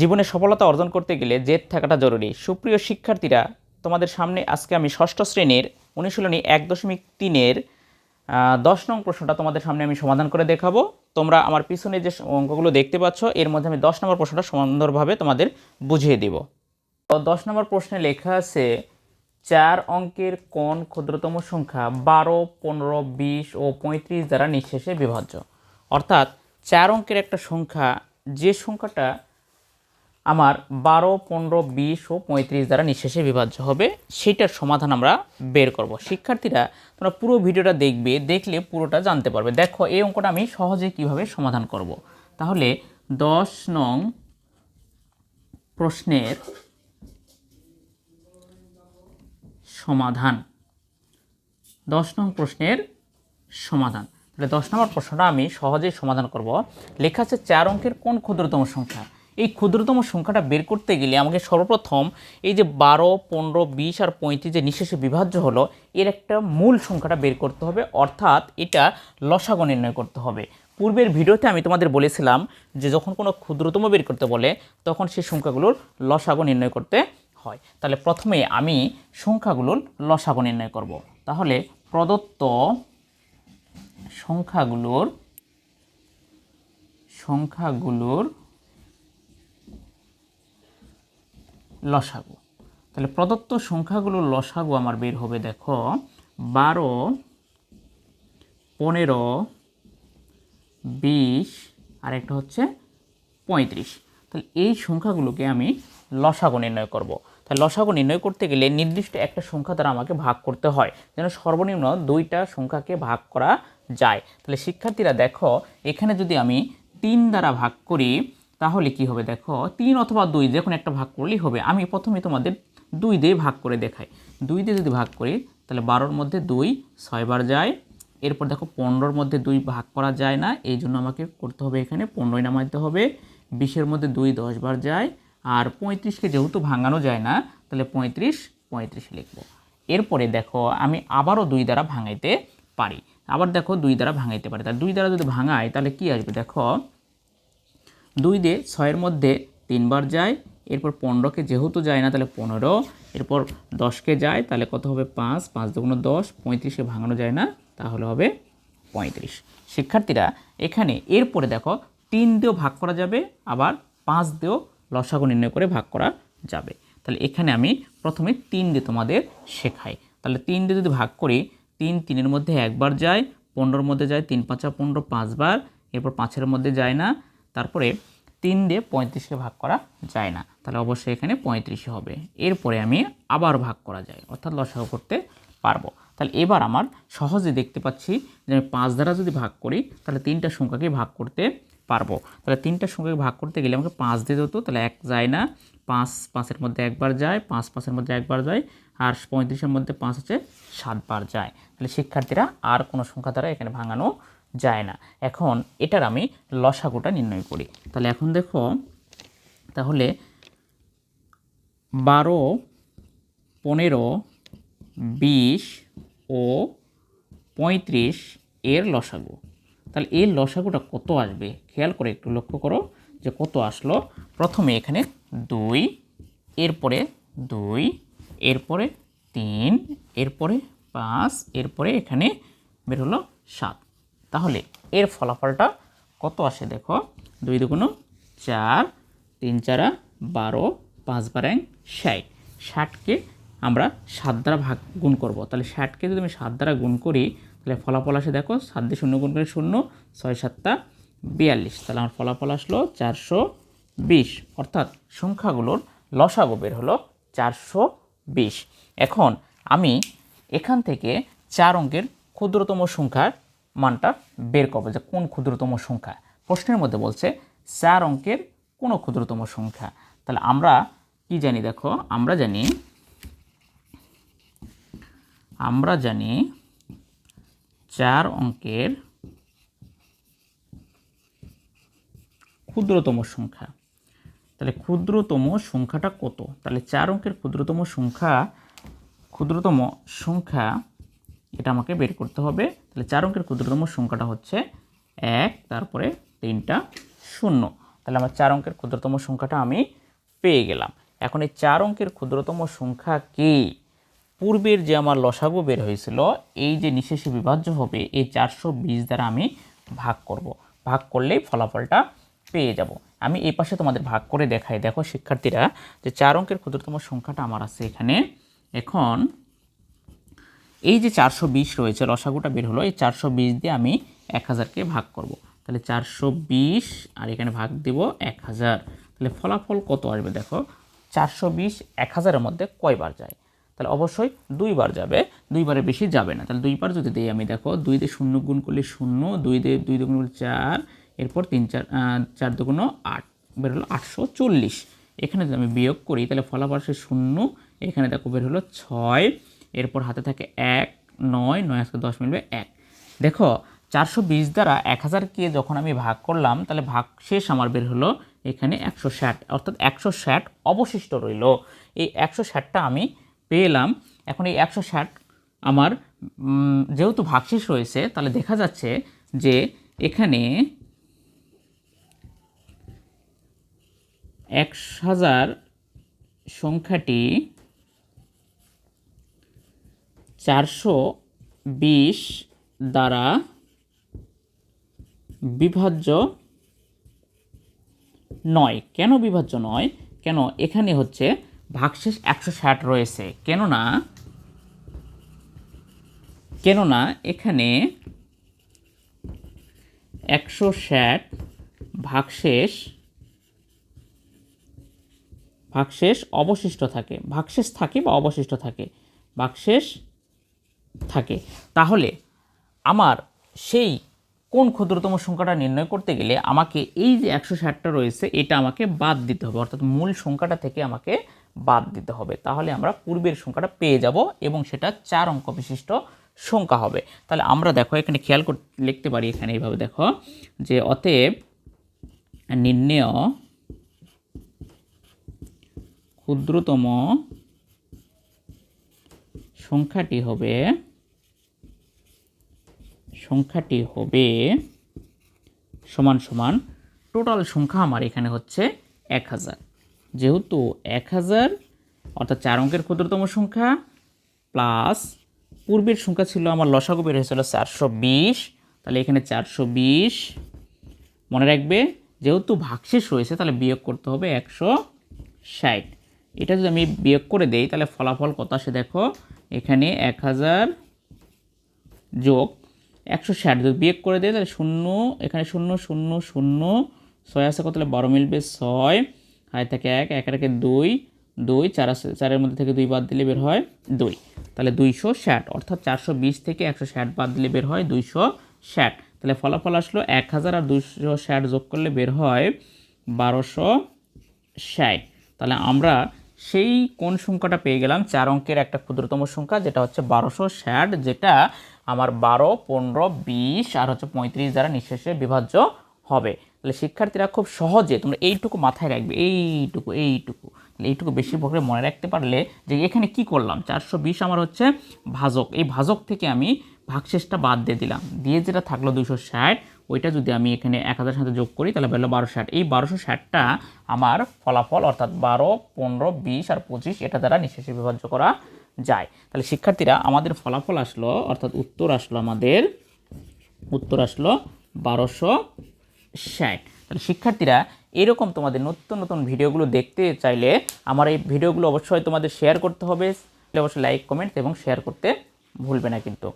জীবনে সফলতা অর্জন করতে গেলে জেদ থাকাটা জরুরি। সুপ্রিয় শিক্ষার্থীরা, তোমাদের সামনে আজকে আমি ষষ্ঠ শ্রেণির অনুশীলনী এক দশমিক তিনের দশ নং প্রশ্নটা তোমাদের সামনে আমি সমাধান করে দেখাবো। তোমরা আমার পিছনে যে অঙ্কগুলো দেখতে পাচ্ছ, এর মধ্যে আমি দশ নম্বর প্রশ্নটা সুন্দরভাবে তোমাদের বুঝিয়ে দিব। তো দশ নম্বর প্রশ্নে লেখা আছে, চার অঙ্কের কোন ক্ষুদ্রতম সংখ্যা বারো, পনেরো, বিশ ও পঁয়ত্রিশ দ্বারা নিঃশেষে বিভাজ্য। অর্থাৎ চার অঙ্কের একটা সংখ্যা, যে সংখ্যাটা আমার বারো, পনেরো, বিশ ও পঁয়ত্রিশ দ্বারা নিঃশেষে বিভাজ্য হবে, সেটার সমাধান আমরা বের করব। শিক্ষার্থীরা, তোমরা পুরো ভিডিওটা দেখবে, দেখলে পুরোটা জানতে পারবে। দেখো, এই অঙ্কটা আমি সহজে কীভাবে সমাধান করব। তাহলে দশ নং প্রশ্নের সমাধান। দশ নং প্রশ্নের সমাধান। তাহলে দশ নম্বর প্রশ্নটা আমি সহজেই সমাধান করব। লেখা আছে চার অঙ্কের কোন ক্ষুদ্রতম সংখ্যা? এই ক্ষুদ্রতম সংখ্যাটা বের করতে গেলে আমাকে সর্বপ্রথম এই যে বারো, পনেরো, বিশ আর পঁয়ত্রিশ যে নিঃশেষে বিভাজ্য হলো, এর একটা মূল সংখ্যাটা বের করতে হবে। অর্থাৎ এটা লসাগু নির্ণয় করতে হবে। পূর্বের ভিডিওতে আমি তোমাদের বলেছিলাম যে যখন কোনো ক্ষুদ্রতম বের করতে বলে, তখন সেই সংখ্যাগুলোর লসাগু নির্ণয় করতে হয়। তাহলে প্রথমে আমি সংখ্যাগুলোর লসাগু নির্ণয় করব। তাহলে প্রদত্ত সংখ্যাগুলোর সংখ্যাগুলোর লসাগু। তাহলে প্রদত্ত সংখ্যাগুলোর লসাগু আমার বের হবে, দেখো, বারো, পনেরো, বিশ আর একটা হচ্ছে পঁয়ত্রিশ। তাহলে এই সংখ্যাগুলোকে আমি লসাগু নির্ণয় করব। তাহলে লসাগু নির্ণয় করতে গেলে নির্দিষ্ট একটা সংখ্যা দ্বারা আমাকে ভাগ করতে হয়, যেন সর্বনিম্ন দুইটা সংখ্যাকে ভাগ করা যায়। তাহলে শিক্ষার্থীরা দেখো, এখানে যদি আমি তিন দ্বারা ভাগ করি তাহলে কি হবে দেখো, তিন অথবা দুই যে কোনো একটা ভাগ করলেই হবে। আমি প্রথমে তোমাদের দুই দিয়ে ভাগ করে দেখাই। দুই দিয়ে যদি ভাগ করি, তাহলে বারোর মধ্যে দুই ছয়বার যায়। এরপর দেখো, পনেরোর মধ্যে দুই ভাগ করা যায় না। এই জন্য আমাকে করতে হবে এখানে পনেরোই নামাইতে হবে। বিশের মধ্যে দুই দশবার যায়। আর পঁয়ত্রিশকে যেহেতু ভাঙানো যায় না, তাহলে পঁয়ত্রিশ পঁয়ত্রিশ লিখব। এরপরে দেখো, আমি আবারও দুই দ্বারা ভাঙাইতে পারি। আবার দেখো, দুই দ্বারা ভাঙাইতে পারি। তাহলে দুই দ্বারা যদি ভাঙাই তাহলে কি আসবে দেখো দুই দিয়ে ছয়ের মধ্যে তিনবার যায়, এরপর পনেরোকে যেহেতু যায় না, তাহলে পনেরো, এরপর দশকে যায়, তাহলে কত হবে? পাঁচ পাঁচ দুগুণ দশ, পঁয়ত্রিশে ভাঙানো যায় না, তাহলে হবে পঁয়ত্রিশ। শিক্ষার্থীরা, এখানে এরপরে দেখো, তিন দিয়েও ভাগ করা যাবে, আবার পাঁচ দিয়েও লসাগু নির্ণয় করে ভাগ করা যাবে। তাহলে এখানে আমি প্রথমে তিন দিয়ে তোমাদের শেখাই। তাহলে তিন দিয়ে যদি ভাগ করি, তিন তিনের মধ্যে একবার যায়, পনেরোর মধ্যে যায়, তিন পাঁচা পনেরো, পাঁচবার, এরপর পাঁচের মধ্যে যায় না, তারপরে তিন দিয়ে পঁয়ত্রিশকে ভাগ করা যায় না। তাহলে অবশ্যই এখানে পঁয়ত্রিশে হবে। এরপরে আমি আবার ভাগ করা যায়, অর্থাৎ লসাগু করতে পারব। তাহলে এবার আমার সহজে দেখতে পাচ্ছি যে আমি পাঁচ দ্বারা যদি ভাগ করি, তাহলে তিনটা সংখ্যাকে ভাগ করতে পারব। তাহলে তিনটা সংখ্যাকে ভাগ করতে গেলে আমাকে পাঁচ দিয়ে যেত তাহলে এক যায় না। পাঁচ, পাঁচের মধ্যে একবার যায়, পাঁচ, পাঁচের মধ্যে একবার যায়, আর পঁয়ত্রিশের মধ্যে পাঁচ হচ্ছে সাতবার যায়। তাহলে শিক্ষার্থীরা আর কোনো সংখ্যা দ্বারা এখানে ভাঙানো যায় না। এখন এটার আমি লসাগুটা নির্ণয় করি। তাহলে এখন দেখো, তাহলে বারো, পনেরো, বিশ ও পঁয়ত্রিশ এর লসাগু। তাহলে এর লসাগুটা কত আসবে? খেয়াল করে একটু লক্ষ্য করো যে কত আসলো। প্রথমে এখানে দুই, এরপরে দুই, এরপরে তিন, এরপরে পাঁচ, এরপরে এখানে বের হলো সাত। তাহলে এর ফলাফলটা কত আসে দেখো? দুই দুগুণ চার, তিন চারা, বারো, পাঁচ বারাং ষাট। ষাটকে আমরা সাত দ্বারা ভাগ গুণ করব। তাহলে ষাটকে যদি আমি সাত দ্বারা গুণ করি, তাহলে ফলাফল আসে দেখো, সাত দিয়ে শূন্য গুণ করে শূন্য, ছয় সাতটা বিয়াল্লিশ। তাহলে আমার ফলাফল আসলো চারশো বিশ। অর্থাৎ সংখ্যাগুলোর লসাগু বের হলো চারশো বিশ। এখন আমি এখান থেকে চার অঙ্কের ক্ষুদ্রতম সংখ্যার মানটা বের করব যে কোন ক্ষুদ্রতম সংখ্যা। প্রশ্নের মধ্যে বলছে, চার অঙ্কের কোনো ক্ষুদ্রতম সংখ্যা। তাহলে আমরা কি জানি দেখো, আমরা জানি আমরা জানি চার অঙ্কের ক্ষুদ্রতম সংখ্যা। তাহলে ক্ষুদ্রতম সংখ্যাটা কত? তাহলে চার অঙ্কের ক্ষুদ্রতম সংখ্যা ক্ষুদ্রতম সংখ্যা এটা আমাকে বের করতে হবে। তাহলে চার অঙ্কের ক্ষুদ্রতম সংখ্যাটা হচ্ছে এক, তারপরে তিনটা শূন্য। তাহলে আমার চার অঙ্কের ক্ষুদ্রতম সংখ্যাটা আমি পেয়ে গেলাম। এখন এই চার অঙ্কের ক্ষুদ্রতম সংখ্যা কি? পূর্বের যে আমার লসাগু বের হয়েছিল, এই যে নিশেষে বিভাজ্য হবে, এই চারশো বিশ দ্বারা আমি ভাগ করব। ভাগ করলেই ফলাফলটা পেয়ে যাব। আমি এই পাশে তোমাদের ভাগ করে দেখাই। দেখো শিক্ষার্থীরা, যে চার অঙ্কের ক্ষুদ্রতম সংখ্যাটা আমার আছে এখানে। এখন এই যে চারশো বিশ রয়েছে, রসাগুটা বের হলো, এই চারশো বিশ দিয়ে আমি এক হাজারকে ভাগ করব। তাহলে চারশো বিশ আর এখানে ভাগ দিব এক হাজার। তাহলে ফলাফল কত আসবে দেখো? চারশো বিশ এক হাজারের মধ্যে কয়বার যায়? তাহলে অবশ্যই দুইবার যাবে, দুইবারের বেশি যাবে না। তাহলে দুইবার যদি দিই আমি দেখো, দুই দিয়ে শূন্য গুণ করলে শূন্য, দুই দিয়ে দুই দুগুণ করলে চার, এরপর তিন, চার চার দুগুণ আট, বের হলো আটশো চল্লিশ। এখানে যদি আমি বিয়োগ করি, তাহলে ফলাফল আসে শূন্য, এখানে দেখো বের হলো ছয় এরপর হাতে থাকে এক, নয় নয় আজকে দশ মিলবে এক। দেখো, চারশো বিশ দ্বারা এক হাজারকে যখন আমি ভাগ করলাম, তাহলে ভাগ শেষ আমার বের হলো এখানে একশো ষাট। অর্থাৎ একশো ষাট অবশিষ্ট রইল। এই একশো ষাটটা আমি পেলাম। এখন এই একশো ষাট আমার যেহেতু ভাগশেষ রয়েছে তাহলে দেখা যাচ্ছে যে এখানে এক হাজার সংখ্যাটি চারশো বিশ দ্বারা বিভাজ্য নয়। কেন বিভাজ্য নয়? কেন এখানে হচ্ছে ভাগশেষ একশো ষাট রয়েছে। কেননা কেননা এখানে একশো ষাট ভাগশেষ ভাগশেষ অবশিষ্ট থাকে। ভাগশেষ থাকে বা অবশিষ্ট থাকে। ভাগশেষ থাকে। তাহলে আমার সেই কোন ক্ষুদ্রতম সংখ্যাটা নির্ণয় করতে গেলে আমাকে এই যে একশো ষাটটা রয়েছে, এটা আমাকে বাদ দিতে হবে। অর্থাৎ মূল সংখ্যাটা থেকে আমাকে বাদ দিতে হবে। তাহলে আমরা পূর্বের সংখ্যাটা পেয়ে যাব এবং সেটা চার অঙ্ক বিশিষ্ট সংখ্যা হবে। তাহলে আমরা দেখো, এখানে খেয়াল করতে লিখতে পারি এখানে এইভাবে, দেখো, যে অতএব নির্ণেয় ক্ষুদ্রতম সংখ্যাটি হবে সংখ্যাটি হবে সমান সমান টোটাল সংখ্যা আমার এখানে হচ্ছে এক হাজার। যেহেতু এক হাজার, অর্থাৎ চার অঙ্কের ক্ষুদ্রতম সংখ্যা প্লাস পূর্বের সংখ্যা ছিল আমার লসাগু বের হয়েছিল চারশো বিশ, তাহলে এখানে চারশো বিশ মনে রাখবে, যেহেতু ভাগশেষ রয়েছে তাহলে বিয়োগ করতে হবে একশো ষাট। এটা যদি আমি বিয়োগ করে দেই, তাহলে ফলাফল কত আসে দেখো, এখানে এক হাজার যোগ একশো ষাট যদি বিয়োগ করে দেয়, তাহলে শূন্য, এখানে শূন্য শূন্য শূন্য, ছয় আছে কত তাহলে বারো মিলবে ছয় হাই থাকে এক এক একে দুই দুই, চার আছে চারের মধ্যে থেকে দুই বাদ দিলে বের হয় দুই। তাহলে দুইশো ষাট, অর্থাৎ চারশো বিশ থেকে একশো ষাট বাদ দিলে বের হয় দুইশো ষাট। তাহলে ফলাফল আসলো এক হাজার আর দুইশো ষাট যোগ করলে বের হয় বারোশো ষাট। তাহলে আমরা সেই কোন সংখ্যাটা পেয়ে গেলাম? চার অঙ্কের একটা ক্ষুদ্রতম সংখ্যা, যেটা হচ্ছে বারোশো ষাট, যেটা আমার বারো, পনেরো, বিশ আর হচ্ছে পঁয়ত্রিশ দ্বারা নিঃশেষে বিভাজ্য হবে। তাহলে শিক্ষার্থীরা খুব সহজে তোমরা এইটুকু মাথায় রাখবে, এইটুকু এইটুকু। এইটুকু বেশি করে মনে রাখতে পারলে যে এখানে কি করলাম? চারশো বিশ আমার হচ্ছে ভাজক। এই ভাজক থেকে আমি ভাগশেষটা বাদ দিয়ে দিলাম। দিয়ে যেটা থাকল দুশো ষাট, ওইটা যদি আমি এখানে এক হাজার সাথে যোগ করি, তাহলে বেরোলো বারোশো ষাট। এই বারোশো ষাটটা আমার ফলাফল অর্থাৎ বারো, পনেরো, বিশ আর পঁচিশ, এটা দ্বারা নিঃশেষে বিভাজ্য করা যায়। তাহলে শিক্ষার্থীরা আমাদের ফলাফল আসলো, অর্থাৎ উত্তর আসলো আমাদের, উত্তর আসলো বারোশো ষাট। তাহলে শিক্ষার্থীরা এরকম তোমাদের নতুন নতুন ভিডিওগুলো দেখতে চাইলে আমার এই ভিডিওগুলো অবশ্যই তোমাদের শেয়ার করতে হবে। অবশ্যই লাইক কমেন্ট এবং শেয়ার করতে ভুলবে না কিন্তু।